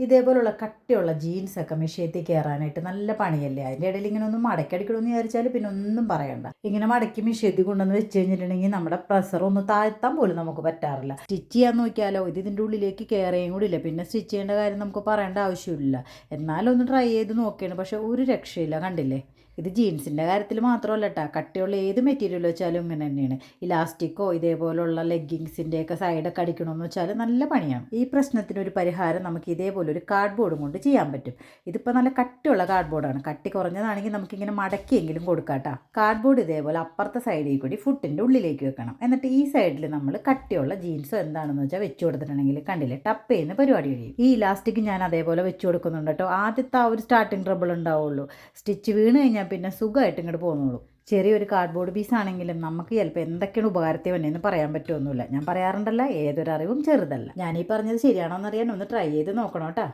ഇതേപോലുള്ള കട്ടിയുള്ള ജീൻസൊക്കെ മെഷീനത്തിൽ കയറാനായിട്ട് നല്ല പണിയല്ലേ? അതിന്റെ ഇടയിൽ ഇങ്ങനെ ഒന്ന് മടക്കടിക്കണമെന്ന് വിചാരിച്ചാൽ പിന്നെ ഒന്നും പറയണ്ട. ഇങ്ങനെ മടക്കി മെഷീനത്തിൽ കൊണ്ടുവന്ന് വെച്ച് കഴിഞ്ഞിട്ടുണ്ടെങ്കിൽ നമ്മുടെ പ്രഷർ ഒന്ന് താഴ്ത്താൻ പോലും നമുക്ക് പറ്റാറില്ല. സ്റ്റിച്ച് ചെയ്യാൻ നോക്കിയാലോ? ഇത് ഇതിന്റെ ഉള്ളിലേക്ക് കയറുകയും കൂടി ഇല്ല. പിന്നെ സ്റ്റിച്ച് ചെയ്യേണ്ട കാര്യം നമുക്ക് പറയേണ്ട ആവശ്യമില്ല. എന്നാലും ഒന്ന് ട്രൈ ചെയ്ത് നോക്കിയാണ്. പക്ഷേ ഒരു രക്ഷയില്ല. കണ്ടില്ലേ? ഇത് ജീൻസിന്റെ കാര്യത്തിൽ മാത്രമല്ല കേട്ടോ കട്ടിയുള്ള ഏത് മെറ്റീരിയൽ വെച്ചാലും ഇങ്ങനെ തന്നെയാണ്. ഇലാസ്റ്റിക്കോ ഇതേപോലുള്ള ലെഗിങ്സിന്റെ ഒക്കെ സൈഡൊക്കെ അടിക്കണമെന്ന് വെച്ചാൽ നല്ല പണിയാണ്. ഈ പ്രശ്നത്തിനൊരു പരിഹാരം നമുക്ക് ഇതേപോലെ ഒരു കാർഡ് ബോർഡും കൊണ്ട് ചെയ്യാൻ പറ്റും. ഇതിപ്പോൾ നല്ല കട്ടിയുള്ള കാർഡ് ബോർഡാണ് കട്ടി കുറഞ്ഞതാണെങ്കിൽ നമുക്കിങ്ങനെ മടക്കിയെങ്കിലും കൊടുക്കാം കേട്ടോ കാർഡ് ബോർഡ് ഇതേപോലെ അപ്പുറത്തെ സൈഡിൽ കൂടി ഫുട്ടിന്റെ ഉള്ളിലേക്ക് വെക്കണം. എന്നിട്ട് ഈ സൈഡിൽ നമ്മൾ കട്ടിയുള്ള ജീൻസോ എന്താണെന്ന് വെച്ചാൽ വെച്ച് കൊടുത്തിട്ടുണ്ടെങ്കിൽ കണ്ടില്ലേ? ടപ്പ് ചെയ്യുന്ന പരിപാടി കഴിയും. ഈ ഇലാസ്റ്റിക് ഞാൻ അതേപോലെ വെച്ച് കൊടുക്കുന്നുണ്ട് കേട്ടോ. ആദ്യത്തെ ആ ഒരു സ്റ്റാർട്ടിങ് ട്രബിൾ ഉണ്ടാവുള്ളൂ. സ്റ്റിച്ച് വീണ് കഴിഞ്ഞാൽ പിന്നെ സുഖമായിട്ട് ഇങ്ങോട്ട് പോകുന്നുള്ളൂ. ചെറിയൊരു കാർഡ്ബോർഡ് പീസ് ആണെങ്കിലും നമുക്ക് ചിലപ്പോൾ എന്തൊക്കെയാണ് ഉപകാരത്തെ വന്നതെന്ന് പറയാൻ പറ്റുമൊന്നുമില്ല ഞാൻ പറയാറുണ്ടല്ല ഏതൊരറിവും ചെറുതല്ല. ഈ പറഞ്ഞത് ശരിയാണോ എന്നറിയാൻ ഒന്ന് ട്രൈ ചെയ്ത് നോക്കണം കേട്ടോ.